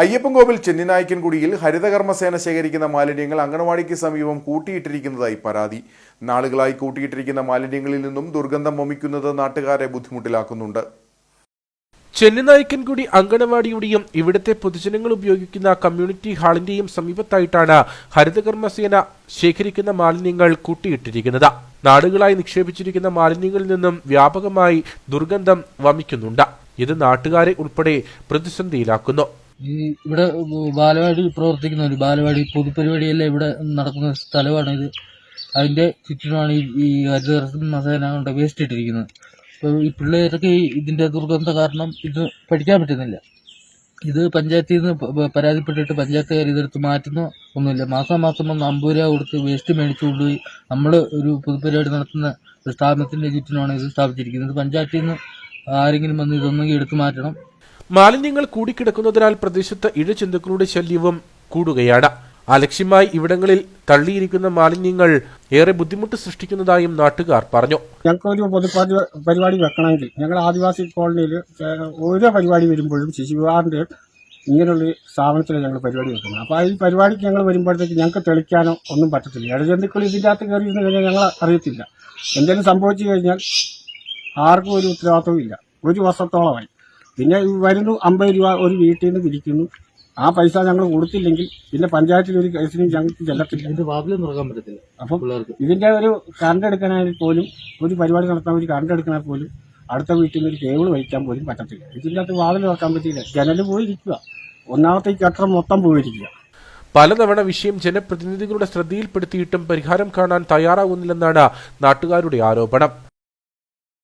അയ്യപ്പൻകോവിൽ ചെന്നിനായ്ക്കൻകുടിയിൽ ഹരിതകർമ്മസേന ശേഖരിക്കുന്ന മാലിന്യങ്ങൾ അങ്കണവാടിക്ക് സമീപം കൂട്ടിയിട്ടിരിക്കുന്നതായി പരാതി. നാളുകളായി കൂട്ടിയിട്ടിരിക്കുന്ന മാലിന്യങ്ങളിൽ നിന്നും ദുർഗന്ധം വമിക്കുന്നത് നാട്ടുകാരെ ബുദ്ധിമുട്ടിലാക്കുന്നുണ്ട്. ചെന്നിനായ്ക്കൻകുടി അങ്കണവാടിയുടെയും ഇവിടുത്തെ പൊതുജനങ്ങൾ ഉപയോഗിക്കുന്ന കമ്മ്യൂണിറ്റി ഹാളിന്റെയും സമീപത്തായിട്ടാണ് ഹരിതകർമ്മസേന ശേഖരിക്കുന്ന മാലിന്യങ്ങൾ കൂട്ടിയിട്ടിരിക്കുന്നത്. നാടുകളായി നിക്ഷേപിച്ചിരിക്കുന്ന മാലിന്യങ്ങളിൽ നിന്നും വ്യാപകമായി ദുർഗന്ധം വമിക്കുന്നുണ്ട്. ഇത് നാട്ടുകാരെ ഉൾപ്പെടെ പ്രതിസന്ധിയിലാക്കുന്നു. ഈ ഇവിടെ ബാലവാടി പ്രവർത്തിക്കുന്ന ഒരു ബാലവാടി പൊതുപരിപാടിയെല്ലാം ഇവിടെ നടക്കുന്ന സ്ഥലമാണ് ഇത്. അതിന്റെ ചുറ്റിനുമാണ് ഈ ഈ ഹരിതകർമ്മസേന കൊണ്ട് വേസ്റ്റ് ഇട്ടിരിക്കുന്നത്. അപ്പോൾ ഈ പിള്ളേരൊക്കെ ഈ ഇതിന്റെ ദുർഗന്ധ കാരണം ഇത് പഠിക്കാൻ പറ്റുന്നില്ല. ഇത് പഞ്ചായത്തിൽ നിന്ന് പരാതിപ്പെട്ടിട്ട് പഞ്ചായത്തുകാർ ഇതെടുത്ത് മാറ്റുന്ന. ഒന്നുമില്ല. മാസം മാസം ഒന്ന് അമ്പത് രൂപ കൊടുത്ത് വേസ്റ്റ് മേടിച്ചു കൊണ്ടുപോയി നമ്മൾ ഒരു പൊതുപരിപാടി നടത്തുന്ന ഒരു സ്ഥാപനത്തിന്റെ ചുറ്റിനാണ് ഇത് സ്ഥാപിച്ചിരിക്കുന്നത്. പഞ്ചായത്തിൽ നിന്ന് ആരെങ്കിലും വന്ന് ഇതൊന്നെങ്കിൽ എടുത്തു മാറ്റണം. മാലിന്യങ്ങൾ കൂടിക്കിടക്കുന്നതിനാൽ പ്രദേശത്ത് ഇഴജന്തുക്കളുടെ ശല്യവും കൂടുകയാണ്. അലക്ഷ്യമായി ഇവിടങ്ങളിൽ തള്ളിയിരിക്കുന്ന മാലിന്യങ്ങൾ ഏറെ ബുദ്ധിമുട്ട് സൃഷ്ടിക്കുന്നതായും നാട്ടുകാർ പറഞ്ഞു. ഞങ്ങൾക്ക് ഒരു പൊതുപരി പരിപാടി വെക്കണമെങ്കിൽ ഞങ്ങൾ ആദിവാസി കോളനിയിൽ ഓരോ പരിപാടി വരുമ്പോഴും ശിശുവിഹാറിന്റെ ഇങ്ങനെയുള്ള സ്ഥാപനത്തിൽ ഞങ്ങൾ പരിപാടി വെക്കുന്നത്. അപ്പോൾ ഈ പരിപാടിക്ക് ഞങ്ങൾ വരുമ്പോഴത്തേക്ക് ഞങ്ങൾക്ക് തെളിക്കാനോ ഒന്നും പറ്റത്തില്ല. ഇടജന്തുക്കൾ ഇതിന്റെ അകത്ത് കയറി കഴിഞ്ഞാൽ ഞങ്ങൾ അറിയത്തില്ല. എന്തെങ്കിലും സംഭവിച്ചു കഴിഞ്ഞാൽ ആർക്കും ഒരു ഉത്തരവാദിത്വവും ഇല്ല. ഒരു വർഷത്തോളമായി. പിന്നെ ഈ വരുന്നു അമ്പത് രൂപ ഒരു വീട്ടിൽ നിന്ന് പിരിക്കുന്നു. ആ പൈസ ഞങ്ങൾ കൊടുത്തില്ലെങ്കിൽ പിന്നെ പഞ്ചായത്തിൽ ഒരു കേസിനും ഞങ്ങൾക്ക് ചെല്ലത്തില്ല. ഇതിന്റെ വാതിലും തുറക്കാൻ പറ്റത്തില്ല അപ്പം ഇതിന്റെ ഒരു കറണ്ട് എടുക്കാനായി പോലും ഒരു പരിപാടി നടത്താൻ ഒരു കറണ്ട് എടുക്കാൻ പോലും അടുത്ത വീട്ടിൽ നിന്ന് ഒരു കേബിൾ വലിക്കാൻ പോലും പറ്റത്തില്ല. ഇതിന്റെ അകത്ത് വാതിൽ തുറക്കാൻ പറ്റില്ല ജനൽ പോയിരിക്കുക. ഒന്നാമത്തെ ഈ കെട്ടറ മൊത്തം പോയിരിക്കുക. പലതവണ വിഷയം ജനപ്രതിനിധികളുടെ ശ്രദ്ധയിൽപ്പെടുത്തിയിട്ടും പരിഹാരം കാണാൻ തയ്യാറാകുന്നില്ലെന്നാണ് നാട്ടുകാരുടെ ആരോപണം.